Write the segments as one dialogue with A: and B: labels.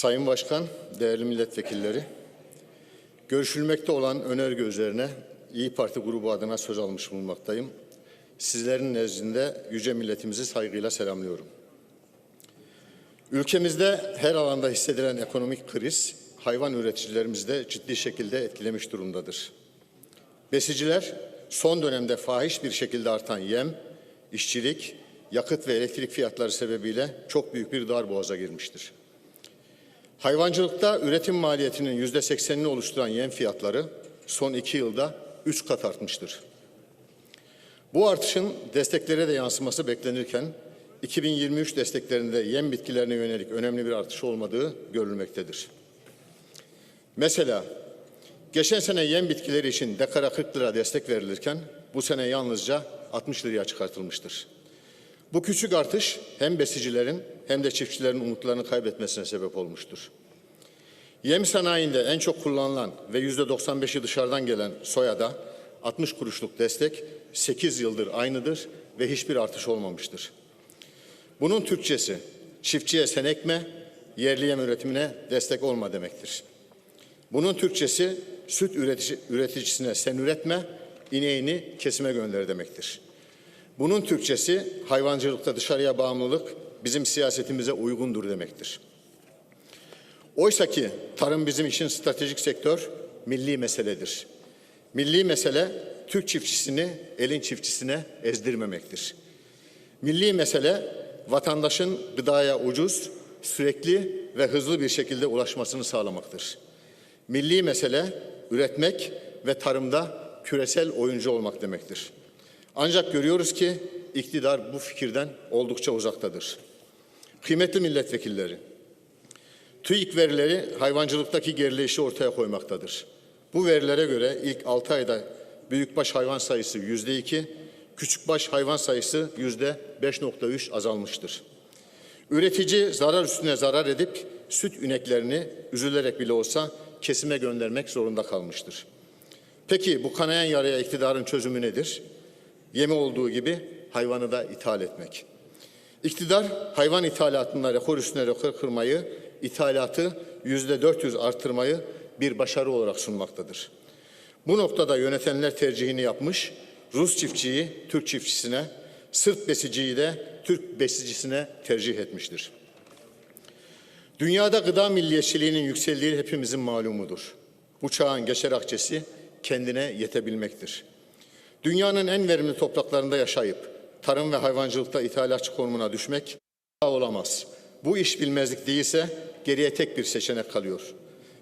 A: Sayın Başkan, değerli milletvekilleri, görüşülmekte olan önerge üzerine İyi Parti grubu adına söz almış bulunmaktayım. Sizlerin nezdinde yüce milletimizi saygıyla selamlıyorum. Ülkemizde her alanda hissedilen ekonomik kriz hayvan üreticilerimizi de ciddi şekilde etkilemiş durumdadır. Besiciler son dönemde fahiş bir şekilde artan yem, işçilik, yakıt ve elektrik fiyatları sebebiyle çok büyük bir darboğaza girmiştir. Hayvancılıkta üretim maliyetinin yüzde seksenini oluşturan yem fiyatları son iki yılda üç kat artmıştır. Bu artışın desteklere de yansıması beklenirken 2023 desteklerinde yem bitkilerine yönelik önemli bir artış olmadığı görülmektedir. Mesela geçen sene yem bitkileri için dekara 40 lira destek verilirken bu sene yalnızca 60 liraya çıkartılmıştır. Bu küçük artış hem besicilerin hem de çiftçilerin umutlarını kaybetmesine sebep olmuştur. Yem sanayinde en çok kullanılan ve yüzde 95'i dışarıdan gelen soyada 60 kuruşluk destek 8 yıldır aynıdır ve hiçbir artış olmamıştır. Bunun Türkçesi çiftçiye sen ekme, yerli yem üretimine destek olma demektir. Bunun Türkçesi süt üretici, üreticisine sen üretme, ineğini kesime gönder demektir. Bunun Türkçesi hayvancılıkta dışarıya bağımlılık bizim siyasetimize uygundur demektir. Oysa ki tarım bizim için stratejik sektör, milli meseledir. Milli mesele Türk çiftçisini elin çiftçisine ezdirmemektir. Milli mesele vatandaşın gıdaya ucuz, sürekli ve hızlı bir şekilde ulaşmasını sağlamaktır. Milli mesele üretmek ve tarımda küresel oyuncu olmak demektir. Ancak görüyoruz ki iktidar bu fikirden oldukça uzaktadır. Kıymetli milletvekilleri, TÜİK verileri hayvancılıktaki gerileyişi ortaya koymaktadır. Bu verilere göre ilk 6 ayda büyükbaş hayvan sayısı yüzde iki, küçükbaş hayvan sayısı yüzde 5.3 azalmıştır. Üretici zarar üstüne zarar edip süt üneklerini üzülerek bile olsa kesime göndermek zorunda kalmıştır. Peki bu kanayan yaraya iktidarın çözümü nedir? Yemi olduğu gibi hayvanı da ithal etmek. İktidar hayvan ithalatında rekor üstüne rekor kırmayı, ithalatı yüzde 400 artırmayı bir başarı olarak sunmaktadır. Bu noktada yönetenler tercihini yapmış, Rus çiftçiyi Türk çiftçisine, Sırp besiciyi de Türk besicisine tercih etmiştir. Dünyada gıda milliyetçiliğinin yükseldiği hepimizin malumudur. Bu çağın geçer akçesi kendine yetebilmektir. Dünyanın en verimli topraklarında yaşayıp tarım ve hayvancılıkta ithalatçı konumuna düşmek olamaz. Bu iş bilmezlik değilse geriye tek bir seçenek kalıyor.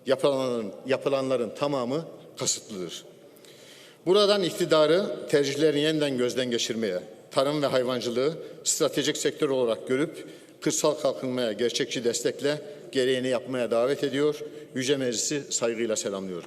A: Yapılanların, yapılanların tamamı kasıtlıdır. Buradan iktidarı tercihlerini yeniden gözden geçirmeye, tarım ve hayvancılığı stratejik sektör olarak görüp kırsal kalkınmaya gerçekçi destekle gereğini yapmaya davet ediyor. Yüce Meclisi saygıyla selamlıyorum.